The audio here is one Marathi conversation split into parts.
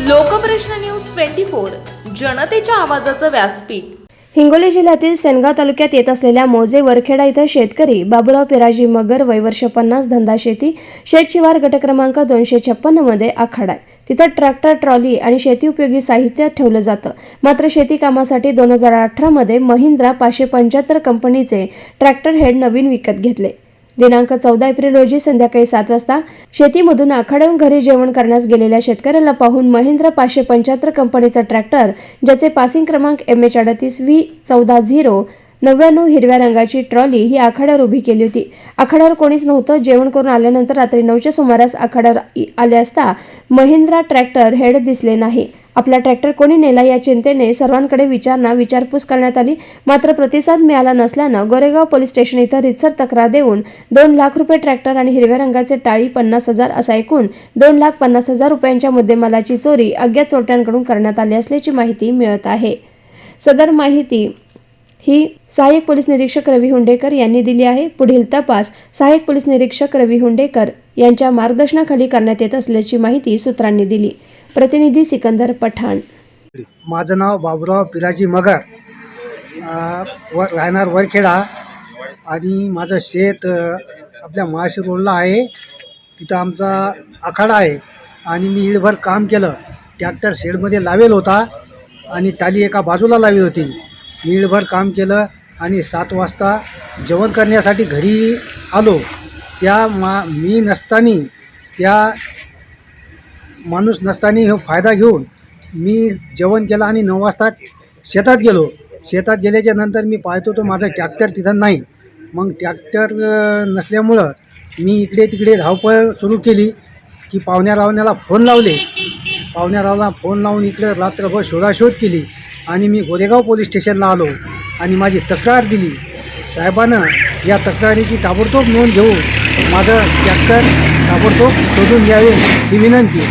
लोकप्रश्न न्यूज ट्वेंटी फोर जनतेच्या आवाजाचं व्यासपीठ. हिंगोली जिल्ह्यातील सेनगाव तालुक्यात येत असलेल्या मोजे वरखेडा इथं शेतकरी बाबुराव पिराजी मगर वैवर्ष पन्नास धंदा शेती शेतशिवार गट क्रमांक दोनशे छप्पन्नमध्ये आखाडा आहे. तिथं ट्रॅक्टर ट्रॉली आणि शेती उपयोगी साहित्य ठेवलं जातं. मात्र शेती कामासाठी दोन हजार अठरामध्ये महिंद्रा पाचशे पंच्याहत्तर कंपनीचे ट्रॅक्टर हेड नवीन विकत घेतले. दिनांक चौदा एप्रिल रोजी संध्याकाळी सात वाजता शेतीमधून आखाड्याहून घरी जेवण करण्यास गेलेल्या शेतकऱ्याला पाहून महेंद्र पाचशे पंच्याहत्तर कंपनीचा ट्रॅक्टर ज्याचे पासिंग क्रमांक एम एच अडतीस व्ही चौदा झिरो नव्याण्णव हिरव्या रंगाची ट्रॉली ही आखाड्यावर उभी केली होती. आखाड्यावर कोणीच नव्हतं. जेवण करून आल्यानंतर रात्री नऊच्या सुमारास आखाड्यावर आले असता महिंद्रा ट्रॅक्टर हेड दिसले नाही. आपला ट्रॅक्टर कोणी नेला या चिंतेने सर्वांकडे विचारणा विचारपूस करण्यात आली. मात्र प्रतिसाद मिळाला नसल्यानं गोरेगाव पोलीस स्टेशन इथं रितसर तक्रार देऊन दोन लाख रुपये ट्रॅक्टर आणि हिरव्या रंगाचे टाळी पन्नास हजार असा एकूण दोन लाख पन्नास हजार रुपयांच्या मुद्देमालाची चोरी अज्ञात चोरट्यांकडून करण्यात आली असल्याची माहिती मिळत आहे. सदर माहिती ही सहाय्यक पोलीस निरीक्षक रवी हुंडेकर यांनी दिली आहे. पुढील तपास सहाय्यक पोलीस निरीक्षक रवी हुंडेकर यांच्या मार्गदर्शनाखाली करण्यात येत असल्याची माहिती सूत्रांनी दिली. प्रतिनिधी सिकंदर पठाण. माझं नाव बाबुराव पिलाजी मगर व राहणार वरखेडा आणि माझं शेत आपल्या महाशी रोडला आहे. तिथं आमचा आखाडा आहे आणि मी इडभर काम केलं. ट्रॅक्टर शेडमध्ये लावेल होता आणि टाली एका बाजूला लावली होती. मी काम केलं आणि सात वाजता जेवण करण्यासाठी घरी आलो. त्या मा मी नसताना त्या माणूस नसताना हे फायदा घेऊन मी जेवण केलं आणि नऊ वाजता शेतात गेलो. शेतात गेल्याच्यानंतर मी पाहतो तो माझा ट्रॅक्टर तिथं नाही. मग ट्रॅक्टर नसल्यामुळं मी इकडे तिकडे धावपळ सुरू केली की पाहुण्या रावण्याला फोन लावले. पाहुण्या रावला फोन लावून इकडे रात्रभर शोधाशोध केली. आणि मी गोरेगाव पोलीस स्टेशनला आलो आणि माझी तक्रार दिली. साहेबानं या तक्रारीची ताबडतोब नोंद घेऊन माझं ट्रॅक्टर ताबडतोब शोधून द्यावे ही विनंती.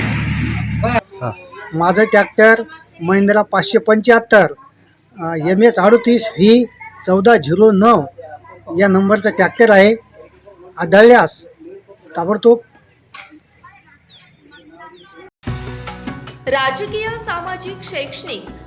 माझं ट्रॅक्टर महिंद्रा पाचशे पंच्याहत्तर एम एच अडतीस व्ही चौदा झिरो नऊ या नंबरचं ट्रॅक्टर आहे. आढळल्यास ताबडतोब राजकीय सामाजिक शैक्षणिक